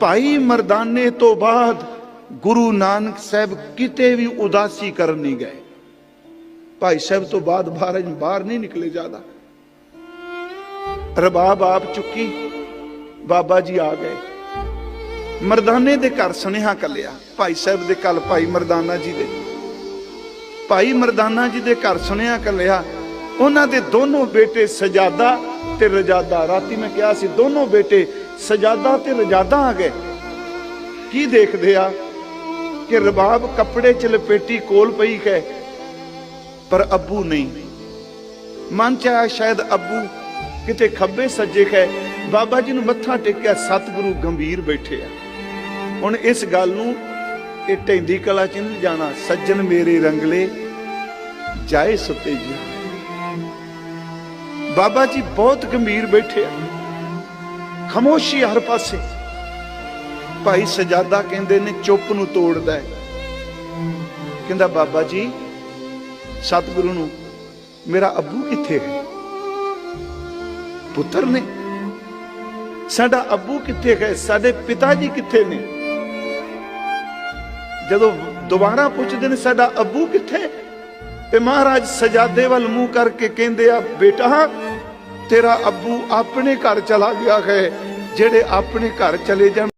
ਭਾਈ ਮਰਦਾਨੇ ਤੋਂ ਬਾਅਦ ਗੁਰੂ ਨਾਨਕ ਸਾਹਿਬ ਕਿਤੇ ਵੀ ਉਦਾਸੀ ਕਰਨ ਨਹੀਂ ਗਏ। ਭਾਈ ਸਾਹਿਬ ਤੋਂ ਬਾਅਦ ਬਾਹਰ ਬਾਹਰ ਨਹੀਂ ਨਿਕਲੇ ਜ਼ਿਆਦਾ। ਰਬਾਬ ਆਪ ਚੁੱਕੀ, ਬਾਬਾ ਜੀ ਆ ਗਏ। ਮਰਦਾਨੇ ਦੇ ਘਰ ਸੁਨੇਹਾ ਕੱਲਿਆ, ਭਾਈ ਸਾਹਿਬ ਦੇ ਕੱਲ ਭਾਈ ਮਰਦਾਨਾ ਜੀ ਦੇ। ਭਾਈ ਮਰਦਾਨਾ ਜੀ ਦੇ ਘਰ ਸੁਨੇਹਾ ਕੱਲਿਆ, ਉਹਨਾਂ ਦੇ ਦੋਨੋਂ ਬੇਟੇ ਸਜਾਦਾ ਤੇ ਰਜਾਦਾ। ਰਾਤੀ ਮੈਂ ਕਿਹਾ ਸੀ, ਦੋਨੋਂ ਬੇਟੇ ਸਜਾਦਾ ਤੇ ਰਜਾਦਾ ਆ ਗਏ। ਕੀ ਦੇਖਦੇ ਆ ਕਿ ਰਬਾਬ ਕੱਪੜੇ ਚ ਲਪੇਟੀ ਕੋਲ ਪਈ ਹੈ, ਪਰ ਅੱਬੂ ਨਹੀਂ। ਮਨ ਚ ਆਇਆ ਸ਼ਾਇਦ ਅੱਬੂ ਕਿਤੇ ਖੱਬੇ ਸੱਜੇ ਹੈ। ਬਾਬਾ ਜੀ ਨੂੰ ਮੱਥਾ ਟੇਕਿਆ ਸਤਿਗੁਰੂ ਗੰਭੀਰ ਬੈਠੇ ਆ। ਹੁਣ ਇਸ ਗੱਲ ਨੂੰ ਇਹ ਢੈਂਦੀ ਕਲਾ ਚ ਨਹੀਂ ਜਾਣਾ, ਸੱਜਣ ਮੇਰੇ ਰੰਗਲੇ ਜਾਏ ਸੁਤੇ ਜੀ। ਬਾਬਾ ਜੀ ਬਹੁਤ ਗੰਭੀਰ ਬੈਠੇ ਆ। ਖਮੋਸ਼ੀ ਹਰ ਪਾਸੇ। ਭਾਈ ਸਜਾਦਾ ਕਹਿੰਦੇ ਨੇ, ਚੁੱਪ ਨੂੰ ਤੋੜਦਾ ਹੈ। ਕਹਿੰਦਾ, ਬਾਬਾ ਜੀ, ਸਤਿਗੁਰੂ ਨੂੰ, ਮੇਰਾ ਅੱਬੂ ਕਿੱਥੇ ਹੈ? ਪੁੱਤਰ ਨੇ। ਸਾਡਾ ਅੱਬੂ ਕਿੱਥੇ ਹੈ? ਸਾਡੇ ਪਿਤਾ ਜੀ ਕਿੱਥੇ ਨੇ? ਜਦੋਂ ਦੁਬਾਰਾ ਪੁੱਛਦੇ ਨੇ, ਸਾਡਾ ਅੱਬੂ ਕਿੱਥੇ ਤੇ ਮਹਾਰਾਜ ਸਜਾਦੇ ਵੱਲ ਮੂੰਹ ਕਰਕੇ ਕਹਿੰਦੇ ਆ, ਬੇਟਾ ਤੇਰਾ ਅੱਬੂ ਆਪਣੇ ਘਰ ਚਲਾ ਗਿਆ ਹੈ ਜਿਹੜੇ ਆਪਣੇ ਘਰ ਚਲੇ ਜਾਣ।